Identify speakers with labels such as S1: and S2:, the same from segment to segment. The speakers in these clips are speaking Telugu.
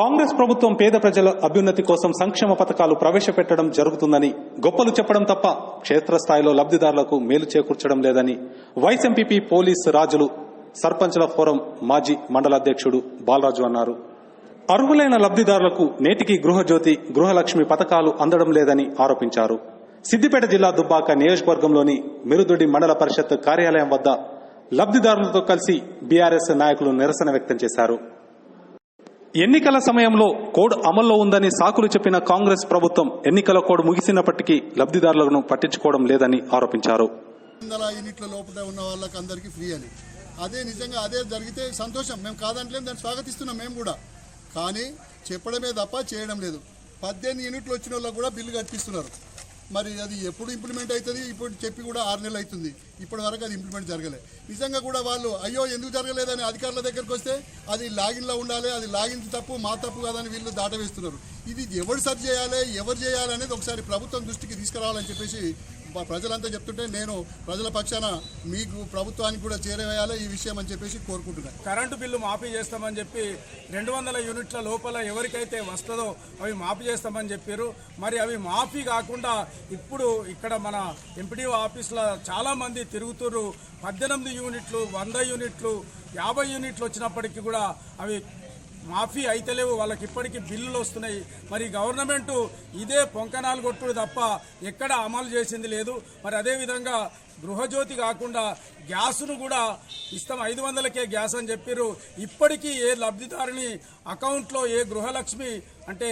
S1: కాంగ్రెస్ ప్రభుత్వం పేద ప్రజల అభ్యున్నతి కోసం సంక్షేమ పథకాలు ప్రవేశపెట్టడం జరుగుతుందని గొప్పలు చెప్పడం తప్ప క్షేత్రస్థాయిలో లబ్ధిదారులకు మేలు చేకూర్చడం లేదని వైస్ ఎంపీపీ పోలీస్ రాజులు సర్పంచ్ల ఫోరం మాజీ మండల అధ్యక్షుడు బాలరాజు అన్నారు. అర్హులైన లబ్ధిదారులకు నేటికి గృహజ్యోతి గృహలక్ష్మి పథకాలు అందడం లేదని ఆరోపించారు. సిద్దిపేట జిల్లా దుబ్బాక నియోజకవర్గంలోని మిరుదుడి మండల పరిషత్ కార్యాలయం వద్ద లబ్ధిదారులతో కలిసి బీఆర్ఎస్ నాయకులు నిరసన వ్యక్తం చేశారు. ఎన్నికల సమయంలో కోడ్ అమల్లో ఉందని సాకులు చెప్పిన కాంగ్రెస్ ప్రభుత్వం ఎన్నికల కోడ్ ముగిసినప్పటికీ లబ్ధిదారులను పట్టించుకోవడం లేదని ఆరోపించారు.
S2: యూనిట్ల లోపల ఉన్న వాళ్ళకి అందరికీ ఫ్రీ అని. అదే నిజంగా అదే జరిగితే సంతోషం. మేము కాదంటలేం దాన్ని స్వాగతిస్తున్నాం మేము కూడా. కానీ చెప్పడమే తప్ప చేయడం లేదు. పద్దెనిమిది యూనిట్లు వచ్చిన వాళ్ళకు కూడా బిల్లు కట్టిస్తున్నారు. మరి అది ఎప్పుడు ఇంప్లిమెంట్ అవుతుంది? ఇప్పుడు చెప్పి కూడా ఆరు నెలలు అవుతుంది. ఇప్పటి వరకు అది ఇంప్లిమెంట్ జరగలేదు నిజంగా కూడా వాళ్ళు అయ్యో ఎందుకు జరగలేదని అధికారుల దగ్గరికి వస్తే అది లాగిన్లో ఉండాలి అది లాగిన్ తప్పు మా తప్పు కాదని వీళ్ళు దాటవేస్తున్నారు. ఇది ఎవరు సరి చేయాలి ఎవరు చేయాలి అనేది ఒకసారి ప్రభుత్వం దృష్టికి తీసుకురావాలని చెప్పేసి ప్రజలంతా చెప్తుంటే నేను ప్రజల పక్షాన మీకు ప్రభుత్వానికి కూడా చేరవేయాలి ఈ విషయం అని చెప్పేసి కోరుకుంటున్నాను
S3: కరెంటు బిల్లు మాఫీ చేస్తామని చెప్పి రెండు వందల యూనిట్ల లోపల ఎవరికైతే వస్తుందో అవి మాఫీ చేస్తామని చెప్పారు. మరి అవి మాఫీ కాకుండా ఇప్పుడు ఇక్కడ మన ఎంపీడీఓ ఆఫీస్లో చాలామంది తిరుగుతున్నారు పద్దెనిమిది యూనిట్లు వంద యూనిట్లు యాభై యూనిట్లు వచ్చినప్పటికీ కూడా అవి మాఫీ అయితలేవు వాళ్ళకి ఇప్పటికీ బిల్లులు వస్తున్నాయి. మరి గవర్నమెంట్ ఇదే పొంకనాలు కొట్టుడు తప్ప ఎక్కడ అమలు చేసింది లేదు. మరి అదేవిధంగా గృహజ్యోతి కాకుండా గ్యాస్ను కూడా ఇస్తాం ఐదు వందలకే గ్యాస్ అని చెప్పారు ఇప్పటికీ ఏ లబ్ధిదారుని అకౌంట్లో ఏ గృహలక్ష్మి అంటే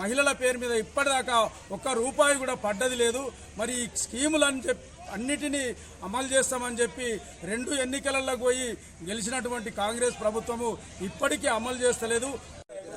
S3: మహిళల పేరు మీద ఇప్పటిదాకా ఒక్క రూపాయి కూడా పడ్డది లేదు. మరి ఈ స్కీములు అని చెప్పి అన్నిటినీ అమలు చేస్తామని చెప్పి రెండు ఎన్నికలలో పోయి గెలిచినటువంటి కాంగ్రెస్ ప్రభుత్వము ఇప్పటికీ అమలు చేస్తలేదు.